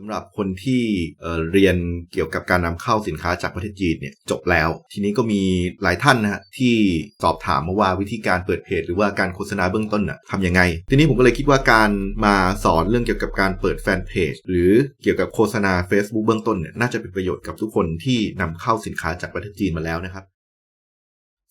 สำหรับคนที่เรียนเกี่ยวกับการนำเข้าสินค้าจากประเทศจีนเนี่ยจบแล้ว ทีนี้ก็มีหลายท่านนะฮะที่สอบถามมาว่าวิธีการเปิดเพจ หรือว่าการโฆษณาเบื้องต้นน่ะทำยังไง ทีนี้ผมก็เลยคิดว่าการมาสอนเรื่องเกี่ยวกับการเปิดแฟนเพจหรือเกี่ยวกับโฆษณา Facebook เบื้องต้นเนี่ยน่าจะเป็นประโยชน์กับทุกคนที่นำเข้าสินค้าจากประเทศจีนมาแล้วนะครับ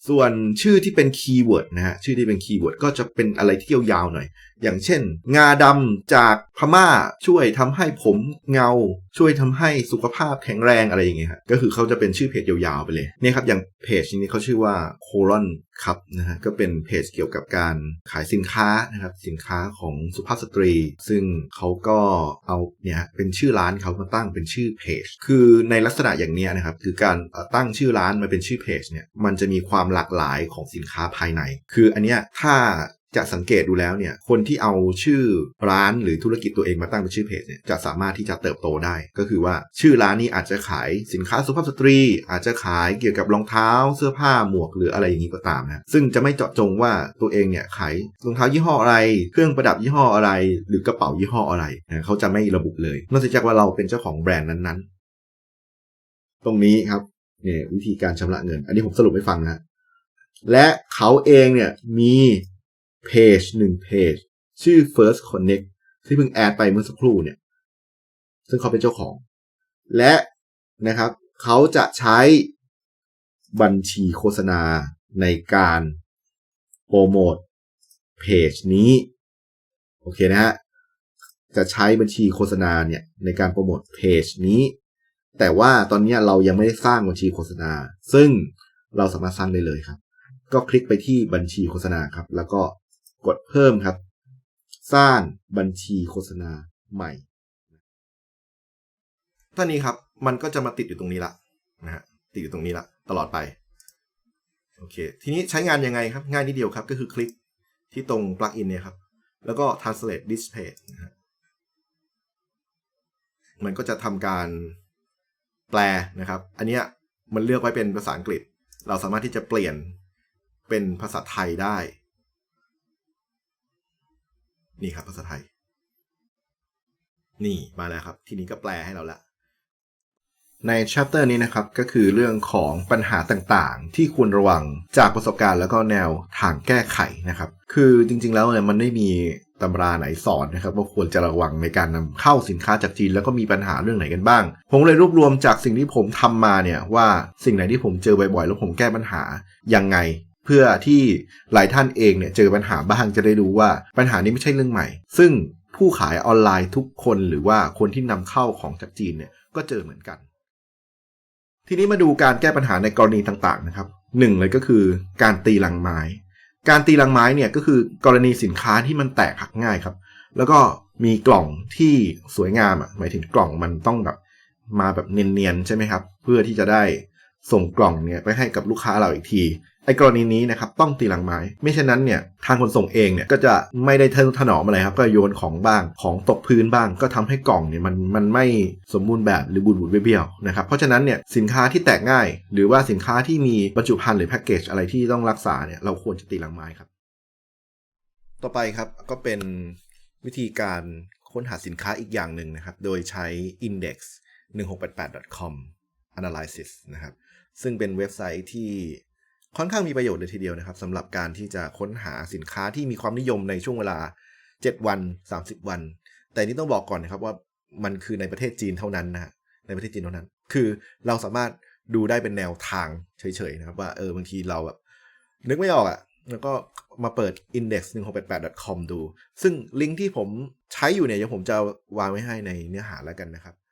ส่วนชื่อที่เป็นคีย์เวิร์ดนะฮะชื่อที่เป็นคีย์เวิร์ดก็จะเป็นอะไรที่ยาวๆหน่อย อย่างเช่น งาดำจากพม่าช่วยทำให้ผมเงา ช่วยทำให้สุขภาพแข็งแรงอะไรอย่างเงี้ยฮะก็คือเขาจะเป็นชื่อเพจยาวๆไปเลยเนี่ยครับอย่างเพจนี้เขาชื่อว่าโคลอนครับนะฮะก็เป็นเพจเกี่ยวกับการขายสินค้านะครับสินค้าของสุภาพสตรี ซึ่งเขาก็เอาเนี่ยเป็นชื่อร้านเขามาตั้งเป็นชื่อเพจคือในลักษณะอย่างเนี้ยนะครับคือการตั้งชื่อร้านมาเป็นชื่อเพจเนี่ยมันจะมีความหลากหลายของสินค้าภายใน คืออันเนี้ยถ้าจะสังเกตดูแล้วเนี่ย คนที่เอาชื่อร้านหรือธุรกิจตัวเองมาตั้งเป็นชื่อเพจเนี่ย จะสามารถที่จะเติบโตได้ ก็คือว่าชื่อร้านนี้อาจจะขายสินค้าสุภาพสตรี อาจจะขายเกี่ยวกับรองเท้า เสื้อผ้าหมวกหรืออะไรอย่างนี้ก็ตามนะ ซึ่งจะไม่เจาะจงว่าตัวเองเนี่ยขายรองเท้ายี่ห้ออะไร เครื่องประดับยี่ห้ออะไร หรือกระเป๋ายี่ห้ออะไรนะเขาจะไม่ระบุเลย นอกจากว่าเราเป็นเจ้าของแบรนด์นั้นๆ ตรงนี้ครับเนี่ยวิธีการชำระเงิน อันนี้ผมสรุปให้ฟังนะ และเขาเองเนี่ยมีเพจหนึ่งเพจชื่อ First Connect ที่เพิ่งแอดไปเมื่อสักครู่เนี่ย ซึ่งเขาเป็นเจ้าของ และนะครับ เขาจะใช้บัญชีโฆษณาในการโปรโมทเพจนี้ โอเคนะฮะ จะใช้บัญชีโฆษณาเนี่ยในการโปรโมทเพจนี้ แต่ว่าตอนนี้เรายังไม่ได้สร้างบัญชีโฆษณา ซึ่งเราสามารถสร้างได้เลยครับ ก็คลิกไปที่บัญชีโฆษณาครับ แล้วก็กดเพิ่มครับ สร้างบัญชีโฆษณาใหม่ท่านี้ครับ มันก็จะมาติดอยู่ตรงนี้ละนะฮะติดอยู่ตรงนี้ละตลอดไปโอเค ทีนี้ใช้งานยังไงครับ ง่ายนิดเดียวครับ ก็คือคลิกที่ตรงปลั๊กอินเนี่ยครับ แล้วก็ translate display นะฮะมันก็จะทำการแปลนะครับ อันเนี้ยมันเลือกไว้เป็นภาษาอังกฤษ เราสามารถที่จะเปลี่ยน เป็นภาษาไทยได้ นี่ครับภาษาไทย นี่มาแล้วครับ ทีนี้ก็แปลให้เราละใน chapter นี้นะครับก็คือเรื่องของปัญหาต่างๆ ที่ควรระวังจากประสบการณ์แล้วก็แนวทางแก้ไขนะครับ คือจริงๆแล้วเนี่ยมันไม่มีตำราไหนสอนนะครับว่าควรจะระวังในการนำเข้าสินค้าจากจีน แล้วก็มีปัญหาเรื่องไหนกันบ้าง ผมเลยรวบรวมจากสิ่งที่ผมทำมาเนี่ยว่าสิ่งไหนที่ผมเจอบ่อยๆ แล้วผมแก้ปัญหายังไง เพื่อที่หลายท่านเองเนี่ยเจอปัญหาบ้างจะได้รู้ว่าปัญหานี้ไม่ใช่เรื่องใหม่ ซึ่งผู้ขายออนไลน์ทุกคนหรือว่าคนที่นำเข้าของจากจีนเนี่ยก็เจอเหมือนกัน ทีนี้มาดูการแก้ปัญหาในกรณีต่างๆนะครับหนึ่งเลยก็คือการตีลังไม้ การตีลังไม้เนี่ยก็คือกรณีสินค้าที่มันแตกหักง่ายครับ แล้วก็มีกล่องที่สวยงามอะหมายถึงกล่องมันต้องแบบมาแบบเนียนๆใช่ไหมครับ เพื่อที่จะได้ ส่งกล่องเนี่ยไปให้กับลูกค้าเราอีกทีไอ้กรณีนี้นะครับต้องตีหลังไม้ไม่เช่นนั้นเนี่ยทางคนส่งเองเนี่ยก็จะไม่ได้ทนุถนอมอะไรครับก็โยนของบ้างของตกพื้นบ้าง ก็ทำให้กล่องเนี่ยมันมันไม่สมบูรณ์แบบหรือบูดบูดเบี้ยวนะครับเพราะฉะนั้นเนี่ยสินค้าที่แตกง่าย หรือว่าสินค้าที่มีบรรจุภัณฑ์หรือแพ็กเกจอะไรที่ต้องรักษาเนี่ยเราควรจะตีหลังไม้ครับ ต่อไปครับก็เป็นวิธีการค้นหาสินค้าอีกอย่างหนึ่งนะครับโดยใช้ index 1688.com analysis นะครับ ซึ่งเป็นเว็บไซต์ที่ค่อนข้างมีประโยชน์เลยทีเดียวนะครับสำหรับการที่จะค้นหาสินค้าที่มีความนิยมในช่วงเวลา 7 วัน 30 วัน แต่นี่ต้องบอกก่อนนะครับว่ามันคือในประเทศจีนเท่านั้นนะฮะในประเทศจีนเท่านั้น คือเราสามารถดูได้เป็นแนวทางเฉยๆนะครับว่าเออบางทีเราแบบนึกไม่ออกอะ่ะแล้วก็มาเปิด index 1688 com ดู ซึ่งลิงก์ที่ผมใช้อยู่เนี่ยเดี๋ยวผมจะวางไว้ให้ในเนื้อหาแล้วกันนะครับ